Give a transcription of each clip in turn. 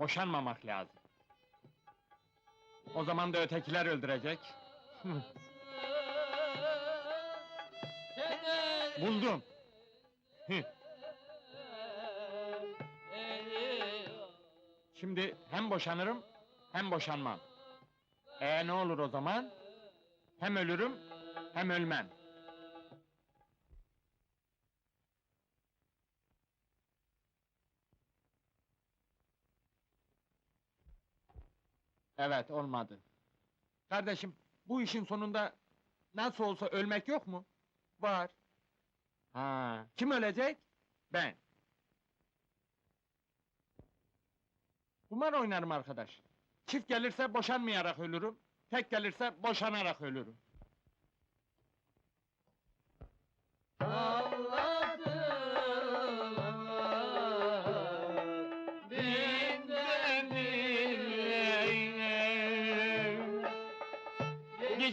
Boşanmamak lazım. O zaman da ötekiler öldürecek. Buldum. Şimdi hem boşanırım hem boşanmam. E ne olur o zaman? Hem ölürüm hem ölmem. Evet olmadı. Kardeşim bu işin sonunda nasıl olsa ölmek yok mu? Var. Ha, kim ölecek? Ben. Kumar oynarım arkadaş. Çift gelirse boşanmayarak ölürüm. Tek gelirse boşanarak ölürüm.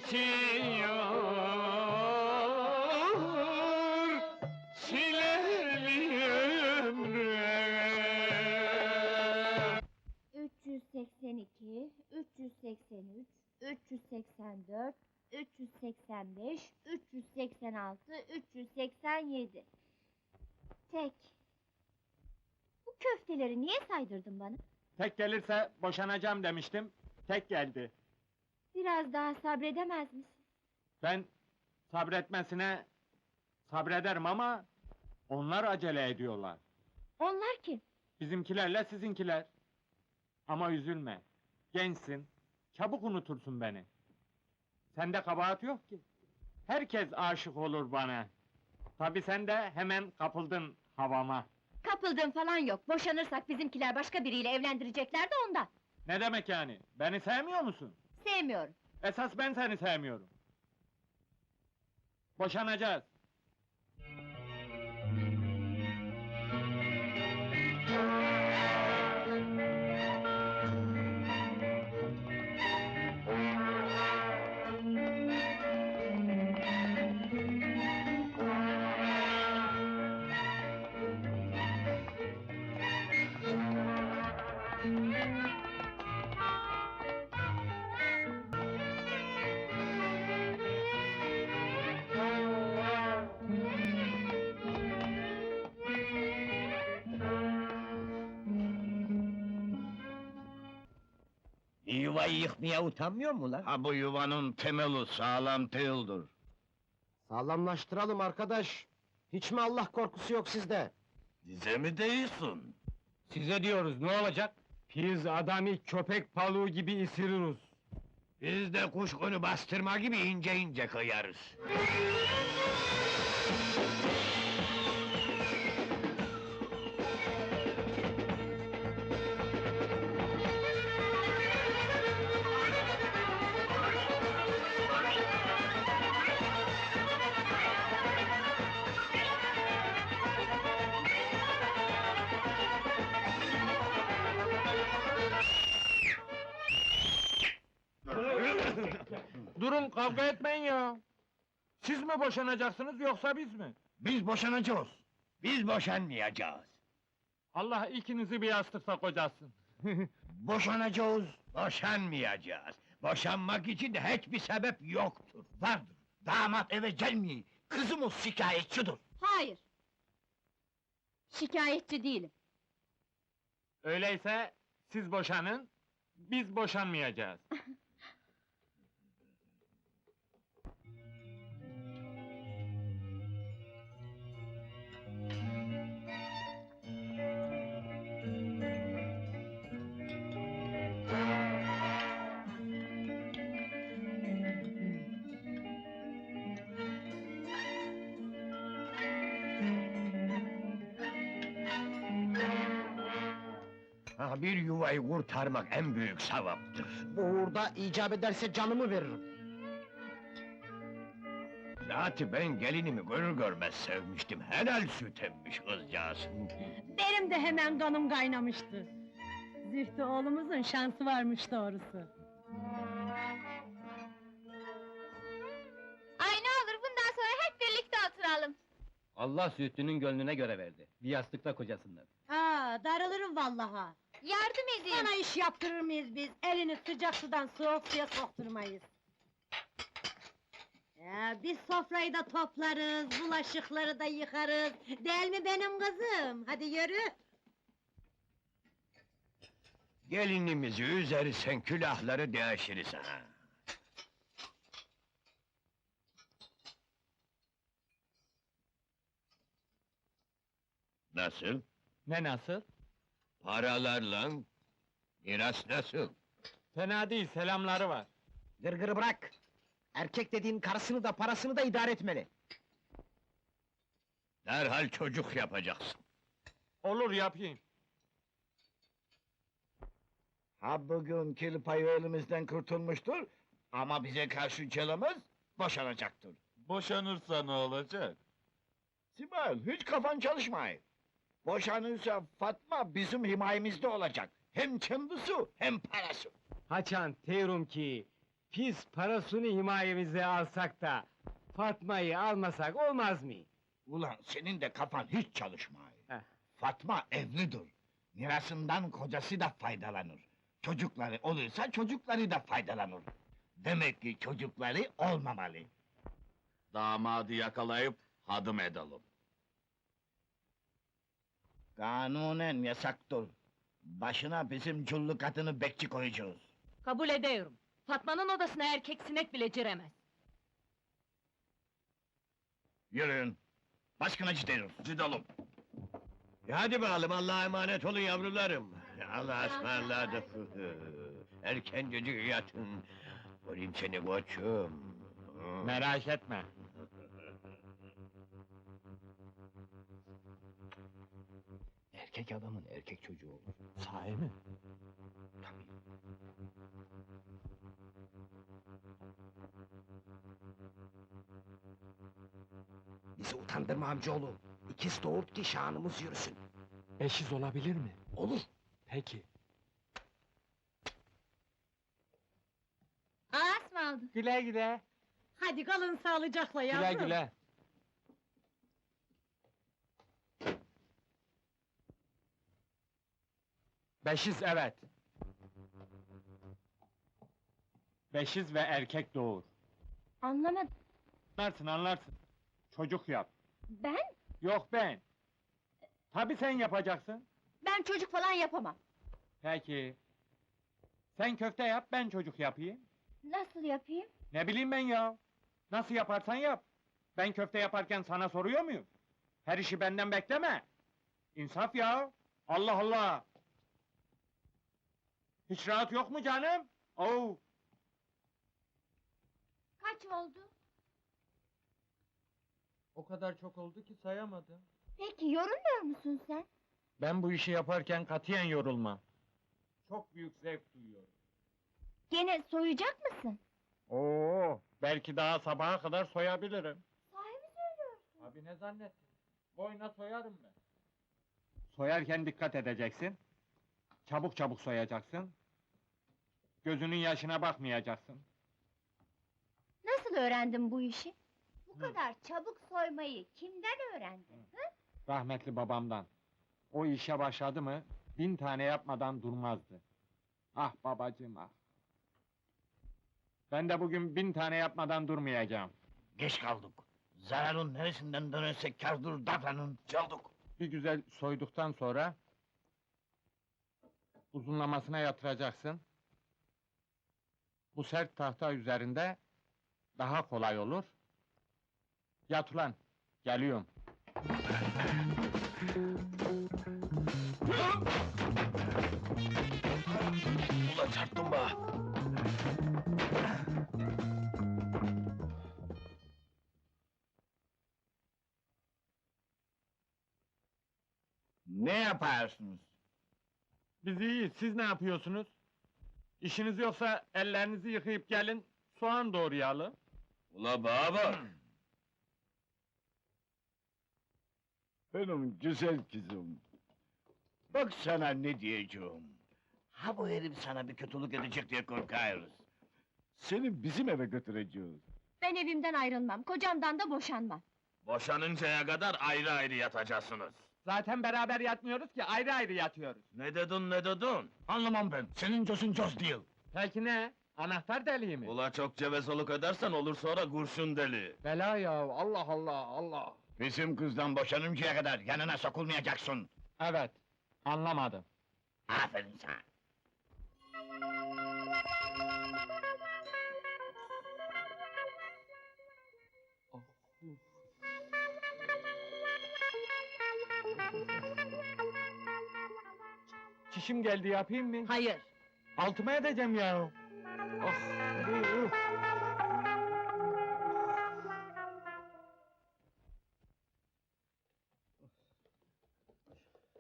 Geçiyor çileli ömrüm 382, 383, 384, 385, 386, 387. Tek. Bu köfteleri niye saydırdın bana? Tek gelirse boşanacağım demiştim. Tek geldi. Biraz daha sabredemez misin? Ben sabretmesine sabrederim ama onlar acele ediyorlar. Onlar kim? Bizimkilerle sizinkiler. Ama üzülme. Gençsin. Çabuk unutursun beni. Sende kabahat yok ki. Herkes aşık olur bana. Tabi sen de hemen kapıldın havama. Kapıldığın falan yok. Boşanırsak bizimkiler başka biriyle evlendirecekler de ondan. Ne demek yani? Beni sevmiyor musun? Sevmiyorum. Esas ben seni sevmiyorum. Boşanacağız. Yuvayı yıkmaya utanmıyor mu lan? Ha bu yuvanın temeli sağlam değildir. Sağlamlaştıralım arkadaş. Hiç mi Allah korkusu yok sizde? Dize mi değilsin? Size diyoruz ne olacak? Biz adamı köpek balığı gibi ısırırız. Biz de kuşkunu bastırma gibi ince ince kıyarız. Durun kavga etmeyin ya. Siz mi boşanacaksınız yoksa biz mi? Biz boşanacağız. Biz boşanmayacağız. Allah ikinizi bir yastıkta kocasın. Boşanacağız, boşanmayacağız. Boşanmak için de hiçbir sebep yoktur. Vardır. Damat eve gelmiyor. Kızımız şikayetçidir. Hayır. Şikayetçi değilim. Öyleyse siz boşanın, biz boşanmayacağız. Bir yuvayı kurtarmak en büyük sevaptır. Bu uğurda icap ederse canımı veririm. Zaten ben gelinimi görür görmez sevmiştim. Helal süt emmiş kızcağız. Benim de hemen kanım kaynamıştı. Zühtü oğlumuzun şansı varmış doğrusu. Ay ne olur bundan sonra hep birlikte oturalım. Allah Zühtü'nün gönlüne göre verdi. Bir yastıkta kocasınlar. Aa, darılırım vallaha. Yardım edin! Sana iş yaptırır mıyız biz? Elini sıcak sudan soğuk suya sokturmayız. Ya, biz sofrayı da toplarız, bulaşıkları da yıkarız. Değil mi benim kızım? Hadi yürü. Gelinimizi üzersen külahları değişiriz ha. Nasıl? Ne nasıl? Paralarla miras nasıl? Fena değil, selamları var. Gırgırı bırak. Erkek dediğin karısını da parasını da idare etmeli. Derhal çocuk yapacaksın. Olur yapayım. Ha bugün kil payı elimizden kurtulmuştur ama bize karşı çalamaz, boşanacaktır. Boşanırsa ne olacak? Sibel, hiç kafan çalışmayın. Boşanırsa Fatma bizim himayemizde olacak. Hem kendisi hem parası. Haçan teyrum ki pis parasını himayemize alsak da Fatma'yı almasak olmaz mı? Ulan senin de kafan hiç çalışmıyor. Heh. Fatma evlidir. Mirasından kocası da faydalanır. Çocukları olursa çocukları da faydalanır. Demek ki çocukları olmamalı. Damadı yakalayıp hadım edelim. Kanunen yasaktır. Başına bizim culluk atını bekçi koyacağız. Kabul ediyorum. Fatma'nın odasına erkek sinek bile giremez. Yürüyün. Başkına gidiyoruz. Cidalım. E hadi bakalım Allah'a emanet olun yavrularım. Allah'a ısmarladık. Erkencecik yatın. Göreyim seni koçum. Merak etme. Erkek adamın erkek çocuğu olur. Sahi mi? Bizi utandırma amcaoğlu. İkiz doğurt ki şanımız yürüsün. Beşiz olabilir mi? Olur. Peki. Ağaç mı aldın? Güle güle. Hadi kalın sağlıcakla Güle yavrum. güle. Beşiz evet. Beşiz ve erkek doğur. Anlamadım. Anlarsın anlarsın. Çocuk yap. Ben? Yok ben. Tabii sen yapacaksın. Ben çocuk falan yapamam. Peki. Sen köfte yap, ben çocuk yapayım. Nasıl yapayım? Ne bileyim ben ya. Nasıl yaparsan yap. Ben köfte yaparken sana soruyor muyum? Her işi benden bekleme. İnsaf ya. Allah Allah. Hiç rahat yok mu canım? Oo. Kaç oldu? O kadar çok oldu ki sayamadım. Peki yorulmuyor musun sen? Ben bu işi yaparken katiyen yorulmam. Çok büyük zevk duyuyorum. Gene soyacak mısın? Oo, belki daha sabaha kadar soyabilirim. Sahi mi söylüyorsun? Abi ne zannettin? Boyuna soyarım ben. Soyarken dikkat edeceksin. Çabuk çabuk soyacaksın. Gözünün yaşına bakmayacaksın. Nasıl öğrendin bu işi? Bu Hı. kadar çabuk soymayı kimden öğrendin? Rahmetli babamdan. O işe başladı mı, bin tane yapmadan durmazdı. Ah babacığım ah. Ben de bugün bin tane yapmadan durmayacağım. Geç kaldık. Zararın neresinden dönersek kârdır davranın. Çaldık. Bir güzel soyduktan sonra... ...uzunlamasına yatıracaksın. Bu sert tahta üzerinde... ...daha kolay olur. Yat ulan, geliyorum. Ulan çarptın be! Ne yaparsınız? Biz iyiyiz, siz ne yapıyorsunuz? İşiniz yoksa ellerinizi yıkayıp gelin, soğan doğrayalım. Ula bana bak. Benim güzel kızım. Bak sana ne diyeceğim. Ha bu herif sana bir kötülük edecek diye korkarız. Seni bizim eve götüreceğiz. Ben evimden ayrılmam, kocamdan da boşanmam. Boşanıncaya kadar ayrı ayrı yatacaksınız. Zaten beraber yatmıyoruz ki ayrı ayrı yatıyoruz. Ne dedin ne dedin? Anlamam ben, senin cosun cos değil. Peki ne? Anahtar deliği mi? Ula çok cevezoluk edersen olur sonra kurşun deli. Bela ya Allah Allah Allah. Bizim kızdan boşanıncaya kadar yanına sokulmayacaksın. Evet. Anlamadım. Aferin sana. Çişim geldi yapayım mı? Hayır. Altıma edeceğim ya. Oh.